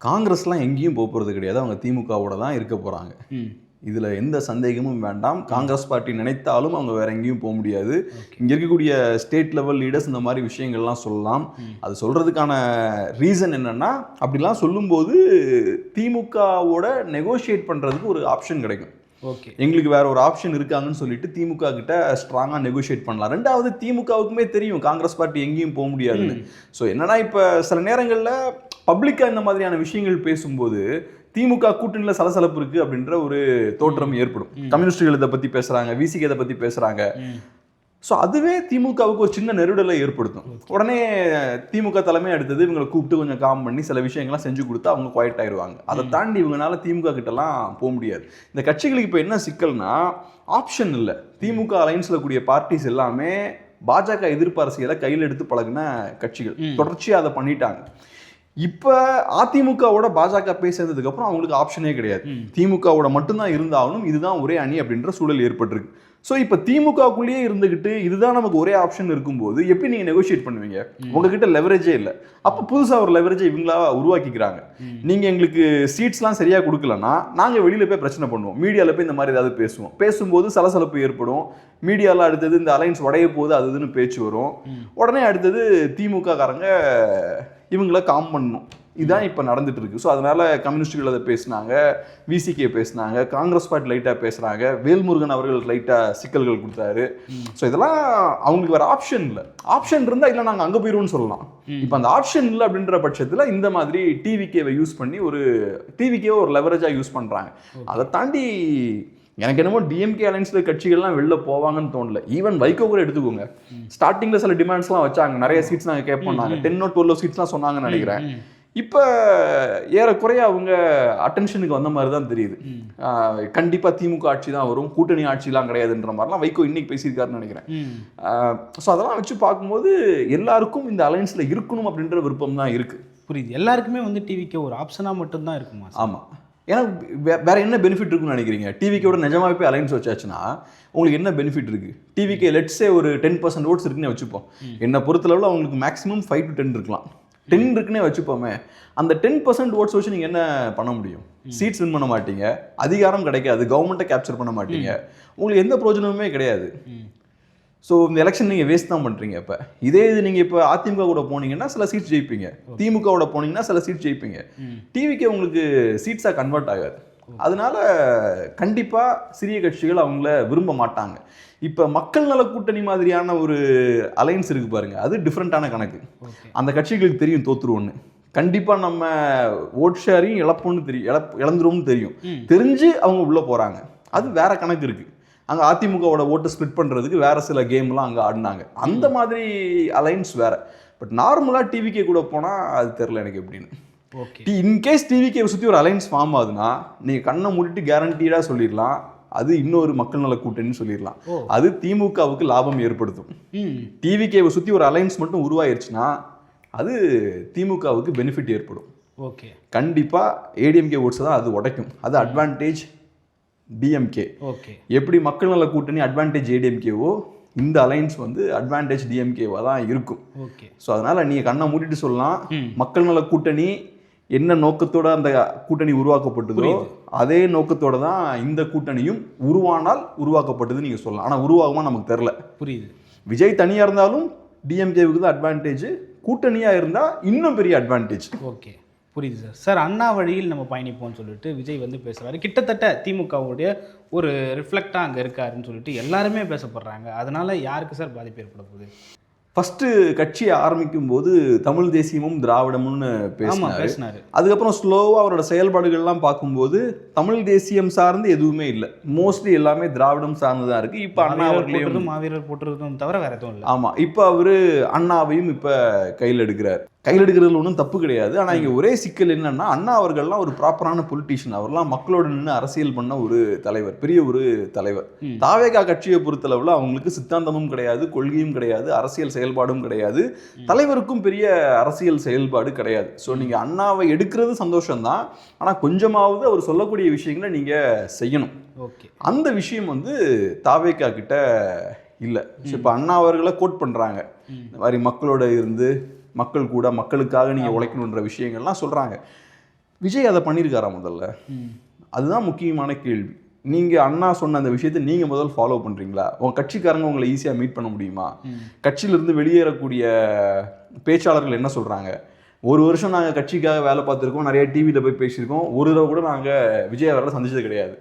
காங்கிரஸ்லாம் எங்கேயும் போக போகிறது கிடையாது. அவங்க திமுகவோட தான் இருக்க போகிறாங்க இதில் எந்த சந்தேகமும் வேண்டாம். காங்கிரஸ் பார்ட்டி நினைத்தாலும் அவங்க வேற எங்கேயும் போக முடியாது. இங்கே இருக்கக்கூடிய ஸ்டேட் லெவல் லீடர்ஸ் இந்த மாதிரி விஷயங்கள்லாம் சொல்லலாம். அது சொல்கிறதுக்கான ரீசன் என்னென்னா அப்படிலாம் சொல்லும்போது திமுகவோட நெகோஷியேட் பண்ணுறதுக்கு ஒரு ஆப்ஷன் கிடைக்கும். ஓகே எங்களுக்கு வேற ஒரு ஆப்ஷன் இருக்காங்கன்னு சொல்லிட்டு திமுக கிட்ட ஸ்ட்ராங்காக நெகோஷியேட் பண்ணலாம். ரெண்டாவது திமுகவுக்குமே தெரியும் காங்கிரஸ் பார்ட்டி எங்கேயும் போக முடியாதுன்னு. ஸோ என்னன்னா இப்போ சில நேரங்களில் பப்ளிக்காக இந்த மாதிரியான விஷயங்கள் பேசும்போது திமுக கூட்டணியில் சலசலப்பு இருக்கு அப்படின்ற ஒரு தோற்றம் ஏற்படும். கம்யூனிஸ்டுகள் இதை பற்றி பேசுகிறாங்க விசிக இதை பற்றி பேசுகிறாங்க ம். ஸோ அதுவே திமுகவுக்கு ஒரு சின்ன நெருடலை ஏற்படுத்தும். உடனே திமுக தலைமை அடுத்தது இவங்களை கூப்பிட்டு கொஞ்சம் காம் பண்ணி சில விஷயங்கள்லாம் செஞ்சு கொடுத்தா அவங்க குவாய்ட் ஆயிடுவாங்க. அதை தாண்டி இவங்கனால திமுக கிட்டலாம் போக முடியாது. இந்த கட்சிகளுக்கு இப்போ என்ன சிக்கல்னா ஆப்ஷன் இல்லை. திமுக அலைன்ஸில் கூடிய பார்ட்டிஸ் எல்லாமே பாஜக எதிர்ப்பு அரசியலை கையில் எடுத்து பழகின கட்சிகள். தொடர்ச்சியாக அதை பண்ணிட்டாங்க. இப்போ அதிமுகவோட பாஜக போய் சேர்ந்ததுக்கு அப்புறம் அவங்களுக்கு ஆப்ஷனே கிடையாது. திமுகவோட மட்டும்தான் இருந்தாலும் இதுதான் ஒரே அணி அப்படின்ற சூழல் ஏற்பட்டிருக்கு. ஸோ இப்போ திமுகக்குள்ளேயே இருந்துகிட்டு இதுதான் நமக்கு ஒரே ஆப்ஷன் இருக்கும்போது எப்படி நீங்கள் நெகோஷியேட் பண்ணுவீங்க? உங்ககிட்ட லெவரேஜே இல்லை. அப்போ புதுசாக ஒரு லெவரேஜை இவங்களா உருவாக்கிக்கிறாங்க. நீங்கள் எங்களுக்கு சீட்ஸ்லாம் சரியாக கொடுக்கலன்னா நாங்கள் வெளியில் போய் பிரச்சனை பண்ணுவோம். மீடியாவில் போய் இந்த மாதிரி ஏதாவது பேசுவோம். பேசும்போது சலசலப்பு ஏற்படும். மீடியாவில் அடுத்தது இந்த அலைன்ஸ் உடைய போகுது அது இதுன்னு பேச்சு வரும். உடனே அடுத்தது திமுக காரங்க இவங்கள காம் பண்ணணும். இதுதான் இப்போ நடந்துட்டு இருக்கு ஸோ அதனால கம்யூனிஸ்டுகள் அதை பேசினாங்க விசிகே பேசினாங்க காங்கிரஸ் பார்ட்டி லைட்டாக பேசுகிறாங்க வேல்முருகன் அவர்கள் லைட்டாக சிக்கல்கள் கொடுத்தாரு. ஸோ இதெல்லாம் அவங்களுக்கு வேறு ஆப்ஷன் இல்லை. ஆப்ஷன் இருந்தால் இல்லை நாங்கள் அங்கே போயிடுவோம்னு சொல்லலாம். இப்போ அந்த ஆப்ஷன் இல்லை அப்படின்ற பட்சத்தில் இந்த மாதிரி டிவிகேவை யூஸ் பண்ணி ஒரு டிவிகேவை ஒரு லெவரேஜாக யூஸ் பண்ணுறாங்க அதை தாண்டி எனக்கு என்னமோ டிஎம்கே அலைன்ஸில் கட்சிகள்லாம் வெளில போவாங்கன்னு தோணல. ஈவன் வைகோ கூட எடுத்துக்கோங்க. ஸ்டார்டிங்கில் சில டிமாண்ட்ஸ்லாம் வச்சாங்க. நிறைய சீட்ஸ் நாங்கள் கேட்போம் நாங்கள் டென்னோ டுவெல்லோ சீட்ஸ்லாம் சொன்னாங்கன்னு நினைக்கிறேன். இப்போ ஏறக்குறைய அவங்க அட்டென்ஷனுக்கு வந்த மாதிரி தான் தெரியுது ஆஹ் கண்டிப்பா திமுக ஆட்சி தான் வரும் கூட்டணி ஆட்சிலாம் கிடையாதுன்ற மாதிரிலாம் வைகோ இன்னைக்கு பேசியிருக்காருன்னு நினைக்கிறேன். ஸோ அதெல்லாம் வச்சு பார்க்கும்போது எல்லாருக்கும் இந்த அலைன்ஸ்ல இருக்கணும் அப்படின்ற விருப்பம் தான் இருக்கு. புரியுது. எல்லாருக்குமே வந்து டிவிக்கு ஒரு ஆப்ஷனாக மட்டும்தான் இருக்குமா சார்? ஆமா. ஏன்னா வே- வேற என்ன பெனிஃபிட் இருக்குன்னு நினைக்கிறீங்க? டிவிக்கோட நிஜமாவே போய் அலைன்ஸ் வச்சாச்சுன்னா உங்களுக்கு என்ன பெனிஃபிட் இருக்கு? டிவிக்கு லெட்ஸே ஒரு டென் பர்சன்ட் ஓட்ஸ் இருக்குன்னு வச்சுப்போம். என்னை பொறுத்தளவில் அவங்களுக்கு மேக்ஸிமம் ஃபைவ் டு டென் இருக்கலாம். டென் இருக்குன்னே வச்சுப்போமே அந்த டென் பர்சன்ட் ஓட்ஸ் வச்சு நீங்கள் என்ன பண்ண முடியும்? சீட்ஸ் வின் பண்ண மாட்டீங்க. அதிகாரம் கிடைக்காது. கவர்மெண்ட்டை கேப்சர் பண்ண மாட்டீங்க. உங்களுக்கு எந்த பிரயோஜனமுமே கிடையாது. ஸோ இந்த எலெக்ஷன் நீங்கள் வேஸ்ட் தான் பண்ணுறீங்க இப்போ. இதே இது நீங்கள் இப்போ அதிமுக கூட போனீங்கன்னா சில சீட்ஸ் ஜெயிப்பீங்க. திமுகவோட போனீங்கன்னா சில சீட்ஸ் ஜெயிப்பீங்க. டிவிக்கு உங்களுக்கு சீட்ஸாக கன்வெர்ட் ஆகாது. அதனால கண்டிப்பாக சிறிய கட்சிகள் அவங்கள விரும்ப மாட்டாங்க. இப்போ மக்கள் நல கூட்டணி மாதிரியான ஒரு அலைன்ஸ் இருக்கு பாருங்க. அது டிஃப்ரெண்ட்டான கணக்கு. அந்த கட்சிகளுக்கு தெரியும் தோத்துருவோன்னு கண்டிப்பாக நம்ம ஓட் ஷேரையும் இழப்போம்னு தெரியும் இழப் இழந்துருவோம்னு தெரியும். தெரிஞ்சு அவங்க உள்ளே போகிறாங்க அது வேற கணக்கு இருக்கு. அங்கே அதிமுகவோட ஓட்டு ஸ்ப்ளிட் பண்ணுறதுக்கு வேற சில கேம்லாம் அங்கே ஆடினாங்க. அந்த மாதிரி அலைன்ஸ் வேற. பட் நார்மலாக டிவிக்கே கூட போனால் அது தெரில எனக்கு எப்படின்னு. இன்கேஸ் டிவிக்கே சுற்றி ஒரு அலைன்ஸ் ஃபார்ம் ஆகுதுன்னா நீங்கள் கண்ணை மூடிட்டு கேரண்டீடாக சொல்லிடலாம். அது இன்னொரு மக்கள் நல கூட்டணின்னு சொல்லிடலாம். அது திமுகவுக்கு லாபம் ஏற்படுத்தும். டிவிகேவை சுற்றி ஒரு அலைன்ஸ் மட்டும் உருவாயிருச்சுன்னா அது திமுகவுக்கு பெனிஃபிட் ஏற்படும். ஓகே கண்டிப்பாக ஏடிஎம்கே ஓட்ஸ் தான் அது உடைக்கும். அது அட்வான்டேஜ் டிஎம்கே ஓகே எப்படி மக்கள் நல கூட்டணி அட்வான்டேஜ் ஏடிஎம்கேவோ இந்த அலைன்ஸ் வந்து அட்வான்டேஜ் டிஎம்கேவா தான் இருக்கும். ஓகே ஸோ அதனால் நீங்கள் கண்ணை மூடிட்டு சொல்லலாம். மக்கள் நல கூட்டணி என்ன நோக்கத்தோட அந்த கூட்டணி உருவாக்கப்பட்டதோ. அதே நோக்கத்தோட தான் இந்த கூட்டணியும் உருவானால் உருவாக்கப்பட்டது நீங்கள் சொல்லலாம். ஆனால் உருவாகுமா நமக்கு தெரில புரியுது. விஜய் தனியாக இருந்தாலும் டிஎம்கேவுக்கு தான் அட்வான்டேஜ் கூட்டணியாக இருந்தால் இன்னும் பெரிய அட்வான்டேஜ் ஓகே. புரியுது சார். சார் அண்ணா வழியில் நம்ம பயணிப்போம்னு சொல்லிட்டு விஜய் வந்து பேசுகிறாரு கிட்டத்தட்ட திமுகவுடைய ஒரு ரிஃப்ளெக்டாக அங்கே இருக்காருன்னு சொல்லிட்டு எல்லாருமே பேசப்படுறாங்க. அதனால யாருக்கு சார் பாதிப்பு ஏற்பட போகுது? ஃபர்ஸ்ட் கட்சியை ஆரம்பிக்கும் போது தமிழ் தேசியமும் திராவிடமும்னு பேசினாரு. அதுக்கப்புறம் ஸ்லோவாக அவரோட செயல்பாடுகள்லாம் பார்க்கும்போது தமிழ் தேசியம் சார்ந்து எதுவுமே இல்லை. மோஸ்ட்லி எல்லாமே திராவிடம் சார்ந்து தான் இருக்கு. இப்போ அண்ணா அவர்களையும் மாவீரர் போட்டுறதும் தவிர வேற எதுவும் இல்லை. ஆமா இப்போ அவரு அண்ணாவையும் இப்போ கையில் எடுக்கிறார். கையில் எடுக்கிறதுல ஒன்றும் தப்பு கிடையாது. ஆனால் இங்கே ஒரே சிக்கல் என்னன்னா அண்ணா அவர்கள்லாம் ஒரு ப்ராப்பரான பொலிட்டீஷியன் அவர்லாம் மக்களோட நின்று அரசியல் பண்ண ஒரு தலைவர் பெரிய ஒரு தலைவர். தாவேகா கட்சியை பொறுத்தளவில் அவங்களுக்கு சித்தாந்தமும் கிடையாது கொள்கையும் கிடையாது அரசியல் செயல்பாடும் கிடையாது. தலைவருக்கும் பெரிய அரசியல் செயல்பாடு கிடையாது. ஸோ நீங்கள் அண்ணாவை எடுக்கிறது சந்தோஷம்தான். ஆனால் கொஞ்சமாவது அவர் சொல்லக்கூடிய விஷயங்களை நீங்கள் செய்யணும். ஓகே. அந்த விஷயம் வந்து தாவேக்கா கிட்ட இல்லை. இப்போ அண்ணா அவர்களை கோட் பண்ணுறாங்க. இந்த மாதிரி மக்களோட இருந்து மக்கள் கூட மக்களுக்காக நீங்கள் உழைக்கணுன்ற விஷயங்கள்லாம் சொல்கிறாங்க விஜய் அதை பண்ணியிருக்காரா முதல்ல? அதுதான் முக்கியமான கேள்வி. நீங்கள் அண்ணா சொன்ன அந்த விஷயத்தை நீங்கள் முதல் ஃபாலோ பண்ணுறீங்களா உங்கள் கட்சிக்காரங்க உங்களை ஈஸியாக மீட் பண்ண முடியுமா. கட்சியிலிருந்து வெளியேறக்கூடிய பேச்சாளர்கள் என்ன சொல்கிறாங்க ஒரு வருஷம் நாங்கள் கட்சிக்காக வேலை பார்த்துருக்கோம் நிறைய டிவியில் போய் பேசியிருக்கோம். ஒரு தடவை கூட நாங்கள் விஜய் அவர்களை சந்திச்சது கிடையாது.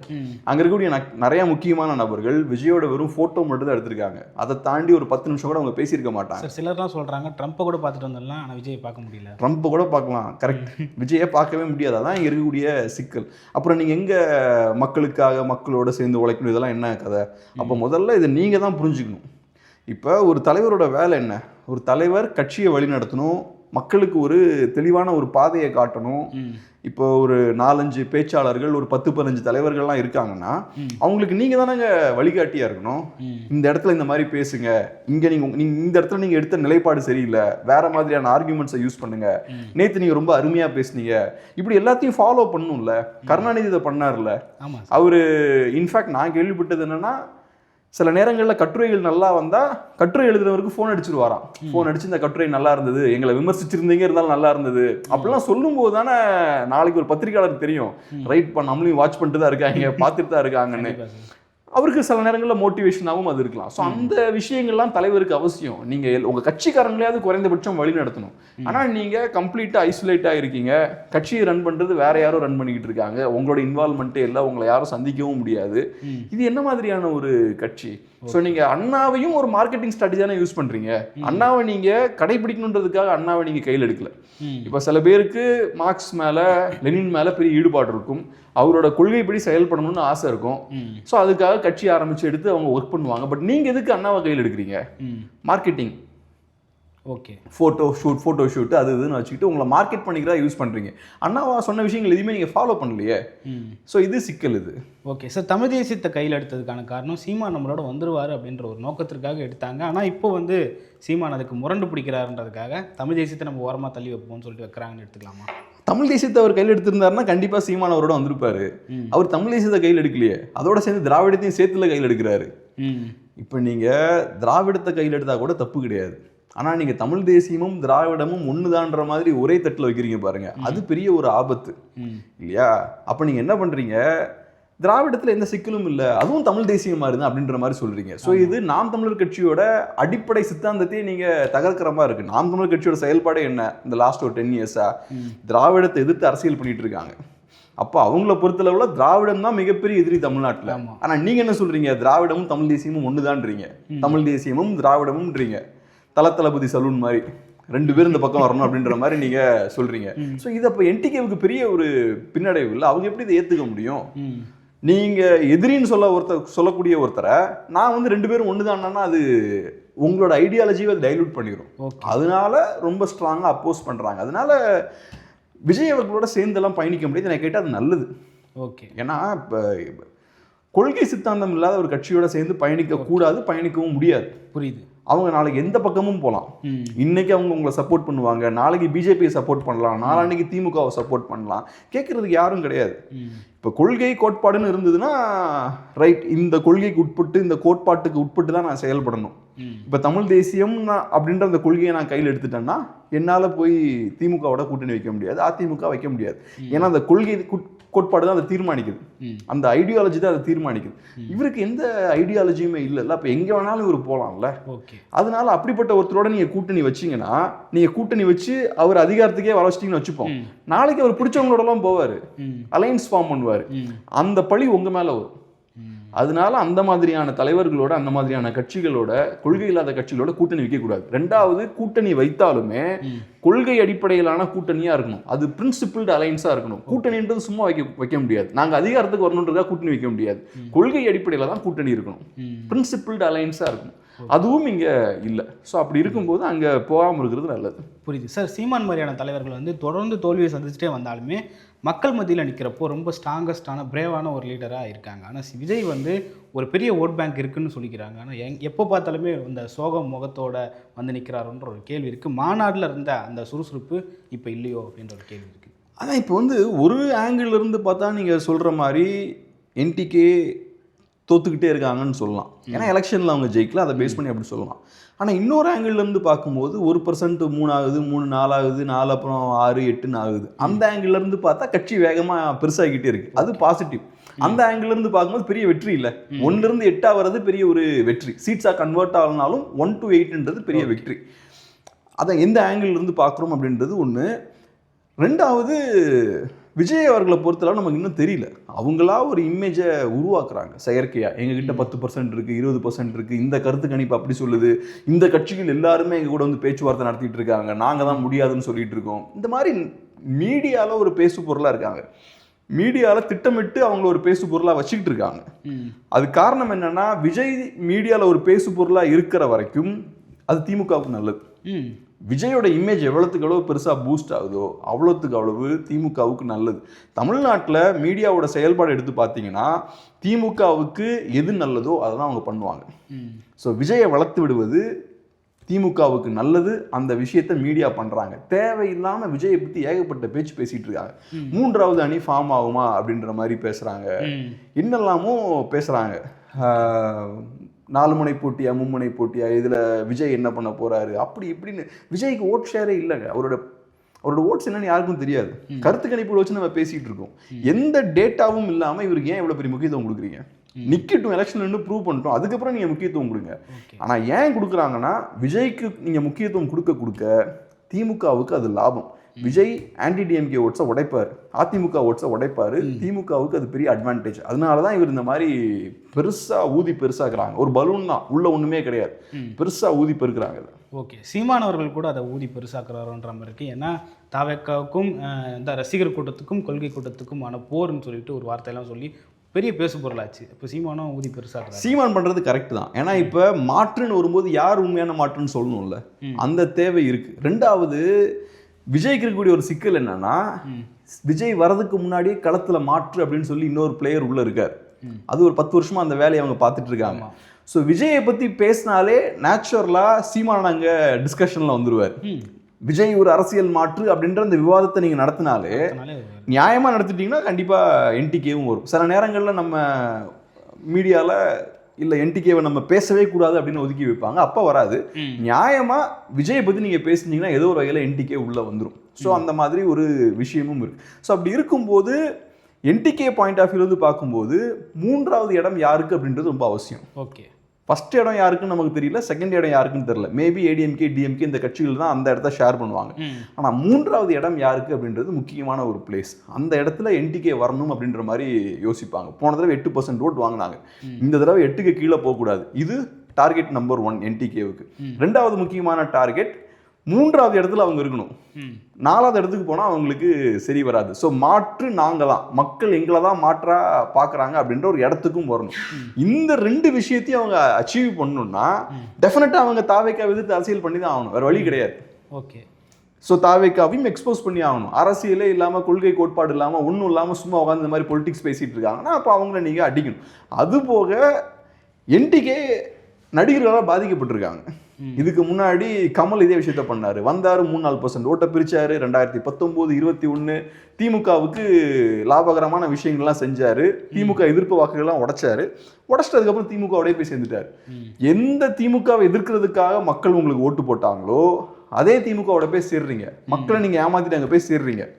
அங்கே இருக்கக்கூடிய நிறைய முக்கியமான நபர்கள் விஜயோட வெறும் ஃபோட்டோ மட்டும் தான் எடுத்திருக்காங்க. அதை தாண்டி ஒரு பத்து நிமிஷம் கூட அவங்க பேசியிருக்க மாட்டாங்க. சிலர்லாம் சொல்றாங்க ட்ரம்ப்பை கூட பார்த்துட்டு வந்துடலாம் ஆனால் விஜயை பார்க்க முடியல. ட்ரம்ப்பை கூட பார்க்கலாம். கரெக்ட் விஜயை பார்க்கவே முடியாது. அதான் இங்கே இருக்கக்கூடிய சிக்கல். அப்புறம் நீங்கள் எங்கே மக்களுக்காக மக்களோட சேர்ந்து உழைக்கணும்? இதெல்லாம் என்ன கதை? அப்போ முதல்ல இதை நீங்கள் தான் புரிஞ்சுக்கணும். இப்போ ஒரு தலைவரோட வேலை என்ன? ஒரு தலைவர் கட்சியை வழிநடத்தணும். மக்களுக்கு ஒரு தெளிவான ஒரு பாதையை காட்டணும். இப்போ ஒரு நாலஞ்சு பேச்சாளர்கள் ஒரு பத்து பதினஞ்சு தலைவர்கள்லாம் இருக்காங்கன்னா அவங்களுக்கு நீங்க தானங்க வழிகாட்டியா இருக்கணும்? இந்த இடத்துல இந்த மாதிரி பேசுங்க. இங்க நீங்க உங்க- நீங்க இந்த இடத்துல நீங்க எடுத்த நிலைப்பாடு சரியில்லை. வேற மாதிரியான ஆர்குமெண்ட்ஸை யூஸ் பண்ணுங்க. நேத்து நீங்க ரொம்ப அருமையா பேசுனீங்க. இப்படி எல்லாத்தையும் ஃபாலோ பண்ணணும்ல. கருணாநிதி இதை பண்ணார்ல அவரு இன்ஃபேக்ட் நான் கேள்விப்பட்டது என்னன்னா சில நேரங்களில் கட்டுரைகள் நல்லா வந்தா கட்டுரை எழுதுறவருக்கு ஃபோன் அடிச்சிருவாராம். ஃபோன் அடிச்சு இந்த கட்டுரை நல்லா இருந்தது எங்களை விமர்சிச்சிருந்தீங்க இருந்தாலும் நல்லா இருந்தது. அப்படிலாம் சொல்லும்போது தானே நாளைக்கு ஒரு பத்திரிக்கையாளருக்கு தெரியும். ரைட் பண்ண நம்மளையும் வாட்ச் பண்ணிட்டு தான் இருக்காங்க [laughs] பார்த்துட்டு தான் இருக்காங்கன்னு அவருக்கு சில நேரங்களில் மோட்டிவேஷனாகவும் அது இருக்கலாம். ஸோ அந்த விஷயங்கள்லாம் தலைவருக்கு அவசியம். நீங்கள் எல்- உங்க கட்சிக்காரங்களையாவது குறைந்தபட்சம் வழி நடத்தணும் ஆனால் நீங்கள் கம்ப்ளீட்டாக ஐசோலேட்டாக இருக்கீங்க. கட்சியை ரன் பண்ணுறது வேற யாரும் ரன் பண்ணிக்கிட்டு இருக்காங்க. உங்களோட இன்வால்மெண்ட்டே இல்லை. உங்களை யாரும் சந்திக்கவும் முடியாது. இது என்ன மாதிரியான ஒரு கட்சி? ஸோ நீங்க அண்ணாவையும் ஒரு மார்க்கெட்டிங் ஸ்ட்ராட்டஜி தானே யூஸ் பண்றீங்க? அண்ணாவை நீங்க கடைபிடிக்கணுன்றதுக்காக அண்ணாவை நீங்க கையில் எடுக்கல. இப்போ சில பேருக்கு மார்க்ஸ் மேல லெனின் மேல பெரிய ஈடுபாடு இருக்கும். அவரோட கொள்கைப்படி செயல்படணும்னு ஆசை இருக்கும். ஸோ அதுக்காக கட்சி ஆரம்பிச்சு எடுத்து அவங்க ஒர்க் பண்ணுவாங்க. பட் நீங்க எதுக்கு அண்ணாவை கையில் எடுக்கிறீங்க? Marketing okay. Photo shoot photo shoot அது இதுன்னு வச்சுக்கிட்டு உங்களை மார்க்கெட் பண்ணிக்கிறதா யூஸ் பண்றீங்க. அண்ணாவா சொன்ன விஷயங்கள் எதுவுமே நீங்க ஃபாலோ பண்ணலையே. ஸோ இது சிக்கல் இது. ஓகே. சார் தமிழ் தேசியத்தை கையில் எடுத்ததுக்கான காரணம் சீமான் நம்மளோட வந்துருவார் அப்படின்ற ஒரு நோக்கத்திற்காக எடுத்தாங்க. ஆனால் இப்போ வந்து சீமான் அதுக்கு முரண்டு பிடிக்கிறாருன்றதுக்காக தமிழ் தேசியத்தை நம்ம ஓரமாக தள்ளி வைப்போம்னு சொல்லிட்டு வைக்கிறாங்கன்னு எடுத்துக்கலாமா? தமிழ் தேசியத்தை அவர் கையில் எடுத்திருந்தாருன்னா கண்டிப்பா சீமான் அவரோட வந்திருப்பாரு. அவர் தமிழ் தேசியத்தை கையில் எடுக்கலையே. அதோட சேர்ந்து திராவிடத்தையும் சேர்த்துல கையில் எடுக்கிறாரு. இப்போ நீங்க திராவிடத்தை கையில் எடுத்தா கூட தப்பு கிடையாது. ஆனா நீங்க தமிழ் தேசியமும் திராவிடமும் ஒண்ணுதான்ற மாதிரி ஒரே தட்டுல வைக்கிறீங்க பாருங்க. அது பெரிய ஒரு ஆபத்து. இல்லையா? அப்ப நீங்க என்ன பண்றீங்க? திராவிடத்துல எந்த சிக்கலும் இல்லை. அதுவும் தமிழ் தேசியமா இருந்தா அப்படின்ற மாதிரி சொல்றீங்க. ஸோ இது நாம் தமிழர் கட்சியோட அடிப்படை சித்தாந்தத்தையே நீங்க தகர்க்கிற மாதிரி இருக்கு. நாம் தமிழர் கட்சியோட செயல்பாடு என்ன? இந்த லாஸ்ட் ஒரு டென் இயர்ஸா ம். திராவிடத்தை எதிர்த்து அரசியல் பண்ணிட்டு இருக்காங்க. அப்போ அவங்கள பொறுத்தளவுல திராவிடம் தான் மிகப்பெரிய எதிரி தமிழ்நாட்டுல. ஆமா. ஆனா நீங்க என்ன சொல்றீங்க? திராவிடமும் தமிழ் தேசியமும் ஒண்ணுதான்றீங்க. தமிழ் தேசியமும் திராவிடமும்ன்றீங்க. தல தளபதி சலூன் மாதிரி ரெண்டு பேரும் இந்த பக்கம் வரணும் அப்படின்ற மாதிரி நீங்க சொல்றீங்க. ஸோ இது அப்போ என்டிகேவுக்கு பெரிய ஒரு பின்னடைவு இல்லை? அவங்க எப்படி இதை ஏத்துக்க முடியும்? நீங்க எதிரின்னு சொல்ல ஒருத்தர் சொல்லக்கூடிய ஒருத்தரை நான் வந்து ரெண்டு பேரும் ஒண்ணுதான்னா அது உங்களோட ஐடியாலஜியை டைலூட் பண்ணிடும் அதனால ரொம்ப ஸ்ட்ராங்கா அப்போஸ் பண்றாங்க. அதனால விஜய் அவர்களோட சேர்ந்தெல்லாம் பயணிக்க முடியாது. எனக்கு கேட்டால் அது நல்லது. ஓகே ஏன்னா இப்போ கொள்கை சித்தாந்தம் இல்லாத ஒரு கட்சியோட சேர்ந்து பயணிக்க கூடாது பயணிக்கவும் முடியாது. புரியுது. அவங்க நாளைக்கு எந்த பக்கமும் போகலாம். இன்னைக்கு அவங்க உங்களை சப்போர்ட் பண்ணுவாங்க. நாளைக்கு பிஜேபியை சப்போர்ட் பண்ணலாம். நாளான்னைக்கு திமுகவை சப்போர்ட் பண்ணலாம். கேட்கறதுக்கு யாரும் கிடையாது. இப்போ கொள்கை கோட்பாடுன்னு இருந்ததுன்னா ரைட் இந்த கொள்கைக்கு உட்பட்டு இந்த கோட்பாட்டுக்கு உட்பட்டு தான் நான் செயல்படணும். இப்போ தமிழ் தேசியம் நான் அப்படின்ற அந்த கொள்கையை நான் கையில் எடுத்துட்டேன்னா என்னால் போய் திமுகவோட கூட்டணி வைக்க முடியாது அதிமுக வைக்க முடியாது. ஏன்னா அந்த கொள்கை கோட்பாடு தான் அதை தீர்மானிக்குது. அந்த ஐடியாலஜி தான் அதை தீர்மானிக்குது. இவருக்கு எந்த ஐடியாலஜியுமே இல்லைல்ல அப்போ எங்கே வேணாலும் இவர் போகலாம்ல அதனால அப்படிப்பட்ட ஒருத்தரோட நீங்கள் கூட்டணி வச்சீங்கன்னா நீங்கள் கூட்டணி வச்சு அவர் அதிகாரத்துக்கே வர வச்சிட்டீங்கன்னு வச்சுப்போம். நாளைக்கு அவர் பிடிச்சவங்களோடலாம் போவார். அலைன்ஸ் ஃபார்ம் பண்ணுவார். அந்த பழி உங்க மேல வரும். அதனால அந்த மாதிரியான தலைவர்களோட அந்த மாதிரியான கட்சிகளோட கொள்கை இல்லாத கட்சிகளோட கூட்டணி வைக்க கூடாது. ரெண்டாவது கூட்டணி வைத்தாலுமே. கொள்கை அடிப்படையிலான கூட்டணியா இருக்கணும். அது பிரின்சிபிள்டு அலைன்ஸா இருக்கணும். கூட்டணின்றது சும்மா வைக்க வைக்க முடியாது. நாங்க அதிகாரத்துக்கு வரணுன்றதா கூட்டணி வைக்க முடியாது. கொள்கை அடிப்படையில தான் கூட்டணி இருக்கணும். பிரின்சிபிள்டு அலைன்ஸா இருக்கணும். அதுவும் இங்க இல்ல. ஸோ அப்படி இருக்கும்போது அங்க போகாம இருக்கிறது நல்லது. புரியுது. சார் சீமான் மாதிரியான தலைவர்கள் வந்து தொடர்ந்து தோல்வியை சந்திச்சுட்டே வந்தாலுமே மக்கள் மத்தியில் நிற்கிறப்போ ரொம்ப ஸ்ட்ராங்கஸ்டான பிரேவான ஒரு லீடராக இருக்காங்க. ஆனால் விஜய் வந்து ஒரு பெரிய ஓட் பேங்க் இருக்குன்னு சொல்லிக்கிறாங்க. ஆனால் எங் எப்போ பார்த்தாலுமே இந்த சோகம் முகத்தோட வந்து நிற்கிறாருன்ற ஒரு கேள்வி இருக்குது மாநாட்டில் இருந்த அந்த சுறுசுறுப்பு இப்போ இல்லையோ அப்படின்ற ஒரு கேள்வி இருக்குது அதான் இப்போ வந்து ஒரு ஆங்கிள் இருந்து பார்த்தா நீங்கள் சொல்கிற மாதிரி என்டிகே தோத்துக்கிட்டே இருக்காங்கன்னு சொல்லலாம். ஏன்னா எலெக்ஷனில் அவங்க ஜெயிக்கல. அதை பேஸ் பண்ணி அப்படி சொல்லலாம். ஆனால் இன்னொரு இருந்து பார்க்கும்போது ஒரு பர்சன்ட் மூணு ஆகுது மூணு நாலு ஆகுது நாலு அப்புறம் ஆறு எட்டுன்னு ஆகுது அந்த இருந்து பார்த்தா கட்சி வேகமாக பெருசாகிக்கிட்டே இருக்கு. அது பாசிட்டிவ் அந்த இருந்து பார்க்கும்போது பெரிய வெற்றி இல்லை. ஒன்னுல இருந்து எட்டா வர்றது பெரிய ஒரு வெற்றி. சீட்ஸாக கன்வெர்ட் ஆகலனாலும் ஒன் டு எயிட்ன்றது பெரிய வெற்றி. அதை எந்த இருந்து பார்க்குறோம் அப்படின்றது ஒன்று ரெண்டாவது விஜய் அவர்களை பொறுத்தளவு நமக்கு இன்னும் தெரியல. அவங்களா ஒரு இமேஜை உருவாக்குறாங்க. செயற்கையா. எங்ககிட்ட பத்து பர்சன்ட் இருக்கு இருபது பர்சன்ட் இருக்கு. இந்த கருத்து கணிப்பு அப்படி சொல்லுது. இந்த கட்சிகள் எல்லாருமே எங்க கூட வந்து பேச்சுவார்த்தை நடத்திட்டு இருக்காங்க. நாங்க தான் முடியாதுன்னு சொல்லிட்டு இருக்கோம். இந்த மாதிரி மீடியால ஒரு பேசு பொருளா இருக்காங்க. மீடியால திட்டமிட்டு அவங்கள ஒரு பேசு பொருளா வச்சுக்கிட்டு இருக்காங்க. அது காரணம் என்னன்னா விஜய் மீடியால ஒரு பேசு பொருளா இருக்கிற வரைக்கும் அது திமுகவுக்கு நல்லது. விஜயோட இமேஜ் எவ்வளோத்துக்கு எவ்வளோ பெருசாக பூஸ்ட் ஆகுதோ அவ்வளோத்துக்கு அவ்வளவு திமுகவுக்கு நல்லது. தமிழ்நாட்டில் மீடியாவோட செயல்பாடு எடுத்து பார்த்தீங்கன்னா திமுகவுக்கு எது நல்லதோ அதை தான் அவங்க பண்ணுவாங்க. ஸோ விஜயை வளர்த்து விடுவது திமுகவுக்கு நல்லது அந்த விஷயத்த மீடியா பண்றாங்க. தேவையில்லாம விஜயை பத்தி ஏகப்பட்ட பேச்சு பேசிட்டு இருக்காங்க. மூன்றாவது அணி ஃபார்ம் ஆகுமா அப்படின்ற மாதிரி பேசுறாங்க. ம். என்னெல்லாமோ பேசுறாங்க. ஆஹ், நாலு முனை போட்டியா மும்முனை போட்டியா இதுல விஜய் என்ன பண்ண போறாரு? அப்படி இப்படின்னு விஜய்க்கு ஓட் ஷேரே இல்லைங்க. அவரோட அவரோட ஓட்ஸ் என்னன்னு யாருக்கும் தெரியாது. கருத்து கணிப்புகள் வச்சு நம்ம பேசிட்டு இருக்கோம். எந்த டேட்டாவும் இல்லாம இவருக்கு ஏன் இவ்வளவு பெரிய முக்கியத்துவம் கொடுக்குறீங்க? நிக்கட்டும் எலெக்ஷன்ல நின்று ப்ரூவ் பண்ணிட்டோம். அதுக்கப்புறம் நீங்க முக்கியத்துவம் கொடுங்க. ஓகே. ஆனா ஏன் கொடுக்குறாங்கன்னா விஜய்க்கு நீங்க முக்கியத்துவம் கொடுக்க கொடுக்க திமுகவுக்கு அது லாபம். விஜய் ஆன்டி டிஎம்கே ஓட்ஸை உடைப்பார். அதிமுக ஓட்ஸை உடைப்பாரு. திமுகவுக்கு அது பெரிய அட்வான்டேஜ் அதனால தான் இவர் இந்த மாதிரி பெருசா ஊதி பெருசாக்குறாங்க. ஒரு பலூன் தான். உள்ள ஒண்ணுமே கிடையாது. பெருசா ஊதி பெருக்குறாங்க. ஓகே. சீமானவர்கள் கூட அதை ஊதி பெருசாக்குறாரோன்ற மாதிரி இருக்கு. ஏன்னா தாவேக்காவுக்கும் இந்த ரசிகர் கூட்டத்துக்கும் கொள்கை கூட்டத்துக்குமான போர்னு சொல்லிட்டு ஒரு வார்த்தையெல்லாம் சொல்லி பெரிய பேசு பொருளாச்சு. இப்போ சீமானும் ஊதி பெருசாக்குறாரு. சீமான் பண்றது கரெக்ட் தான். ஏன்னா இப்ப மாற்றுன்னு வரும்போது யார் உண்மையான மாற்றுன்னு சொல்லணும்ல? அந்த தேவை இருக்கு. ரெண்டாவது விஜய்க்கு இருக்கக்கூடிய ஒரு சிக்கல் என்னன்னா விஜய் வரதுக்கு முன்னாடியே களத்துல மாற்று அப்படின்னு சொல்லி இன்னொரு பிளேயர் உள்ள இருக்கார். அது ஒரு பத்து வருஷமா அந்த வேலையை அவங்க பார்த்துட்டு இருக்காங்க. ஸோ விஜயை பத்தி பேசினாலே நேச்சுரலா சீமான் அங்க டிஸ்கஷன்ல வந்துருவார். ம். விஜய் ஒரு அரசியல் மாற்று அப்படின்ற அந்த விவாதத்தை நீங்க நடத்தினாலே அதனாலே நியாயமா நடத்திட்டீங்கன்னா கண்டிப்பா என்டிகேவும் வரும். சில நேரங்கள்ல நம்ம மீடியால இல்ல என்டிகேவை நம்ம பேசவே கூடாது அப்படின்னு ஒதுக்கி வைப்பாங்க. அப்ப வராது. ம். நியாயமா விஜயை பத்தி நீங்க பேசுனீங்கன்னா ஏதோ ஒரு வகையில என்டிகே உள்ள வந்துரும். ஸோ அந்த மாதிரி ஒரு விஷயமும் இருக்கு. ஸோ அப்படி இருக்கும்போது என்டிகே பாயிண்ட் ஆஃப் வியூ வந்து பார்க்கும்போது மூன்றாவது இடம் யாருக்கு அப்படின்றது ரொம்ப அவசியம். ஓகே. ஃபர்ஸ்ட் இடம் யாருக்குன்னு நமக்கு தெரியல செகண்ட் இடம் யாருக்குன்னு தெரியல. மேபி ஏடிஎம்கே டிஎம்கே இந்த கட்சிகள் தான் அந்த இடத்த ஷேர் பண்ணுவாங்க. ம். ஆனா மூன்றாவது இடம் யாருக்கு அப்படின்றது முக்கியமான ஒரு பிளேஸ் அந்த இடத்துல என்டிகே வரணும் அப்படின்ற மாதிரி யோசிப்பாங்க. போன தடவை எட்டு பர்சன்ட் ஓட் வாங்கினாங்க. இந்த தடவை எட்டுக்கு கீழே போகக்கூடாது. இது டார்கெட் நம்பர் ஒன் என்டிகேவுக்கு ரெண்டாவது முக்கியமான டார்கெட் மூன்றாவது இடத்துல அவங்க இருக்கணும். நாலாவது இடத்துக்கு போனால் அவங்களுக்கு சரி வராது. ஸோ மாற்று நாங்கள் தான் மக்கள் எங்களை தான் மாற்றா பார்க்குறாங்க அப்படின்ற ஒரு இடத்துக்கும் வரணும். இந்த ரெண்டு விஷயத்தையும் அவங்க அச்சீவ் பண்ணணும்னா டெஃபினட்டாக அவங்க தாவைக்கா எதிர்த்து அரசியல் பண்ணி தான் ஆகணும். வேறு வழி கிடையாது. ஓகே. ஸோ தாவேக்காவையும் எக்ஸ்போஸ் பண்ணி ஆகணும். அரசியலே இல்லாமல் கொள்கை கோட்பாடு இல்லாமல் ஒன்றும் இல்லாமல் சும்மா உட்காந்து இந்த மாதிரி பொலிட்டிக்ஸ் பேசிட்டு இருக்காங்கன்னா அப்போ அவங்கள நீங்கள் அடிக்கணும். அது போக என்டிகே நடிகர்களால் பாதிக்கப்பட்டிருக்காங்க. இதுக்கு முன்னாடி கமல் இதே விஷயத்த பண்ணாரு. வந்தாரு மூணு நாலு பர்சன்ட் ஓட்டை பிரிச்சாரு. ரெண்டாயிரத்தி பத்தொம்போது இருபத்தி ஒன்று திமுகவுக்கு லாபகரமான விஷயங்கள்லாம் செஞ்சாரு. திமுக எதிர்ப்பு வாக்குகள்லாம் உடைச்சாரு. உடைச்சிட்டதுக்கப்புறம் திமுகவோடய போய் சேர்ந்துட்டாரு. எந்த திமுகவை எதிர்க்கிறதுக்காக மக்கள் உங்களுக்கு ஓட்டு போட்டாங்களோ அதே திமுகவோட போய் சேர்றீங்க. மக்களை நீங்க ஏமாத்திட்டு அங்க போய் சேர்றீங்க.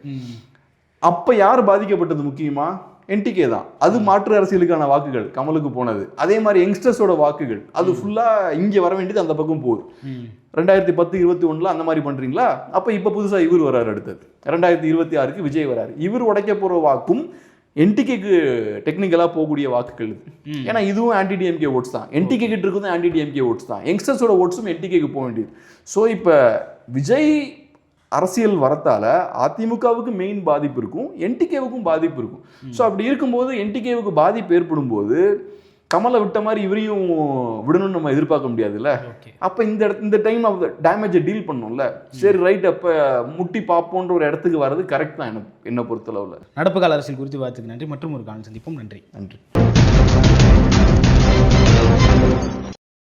அப்ப யார் பாதிக்கப்பட்டது முக்கியமா? என்டிகே தான். அது மாற்று அரசியலுக்கான வாக்குகள் கமலுக்கு போனது. அதே மாதிரி யங்ஸ்டர்ஸோட வாக்குகள். அது ஃபுல்லா இங்க வர வேண்டியது அந்த பக்கம் போகுது. ரெண்டாயிரத்தி பத்து இருபத்தி ஒண்ணுல அந்த மாதிரி பண்றீங்களா? அப்ப இப்ப புதுசா இவர் வராரு அடுத்தது. ரெண்டாயிரத்தி இருபத்தி ஆறுக்கு விஜய் வராரு. இவர் உடைக்க போற வாக்கும் என்டிகேக்கு டெக்னிக்கலா போகக்கூடிய வாக்குகள் இது. ஏன்னா இதுவும் ஆன்டி டிஎம்கே ஓட்ஸ் தான். என்டிகே கிட்ட இருக்கிறதும் ஆன்டி டிஎம்கே ஓட்ஸ் தான். யங்ஸ்டர்ஸோட ஓட்ஸும் என்டிகேக்கு போக வேண்டியது. ஸோ இப்போ விஜய் அரசியல் வரத்தால அதிமுகவுக்கு மெயின் பாதிப்பு இருக்கும் என்டிகேவுக்கும் பாதிப்பு இருக்கும். ஸோ அப்படி இருக்கும்போது என்டிகேவுக்கு பாதிப்பு ஏற்படும் போது கமலை விட்ட மாதிரி இவரையும் விடணும்னு நம்ம எதிர்பார்க்க முடியாதுல்ல? அப்போ இந்த இடத்து இந்த டைம் ஆஃப் டேமேஜை டீல் பண்ணணும்ல சரி ரைட் அப்போ முட்டி பார்ப்போன்ற ஒரு இடத்துக்கு வர்றது கரெக்ட் தான் எனக்கு என்னை பொறுத்தளவில். நடப்பு கால அரசியல் குறித்து பார்த்துக்கு நன்றி. மற்றும் ஒரு காலம் சந்திப்போம். நன்றி. நன்றி.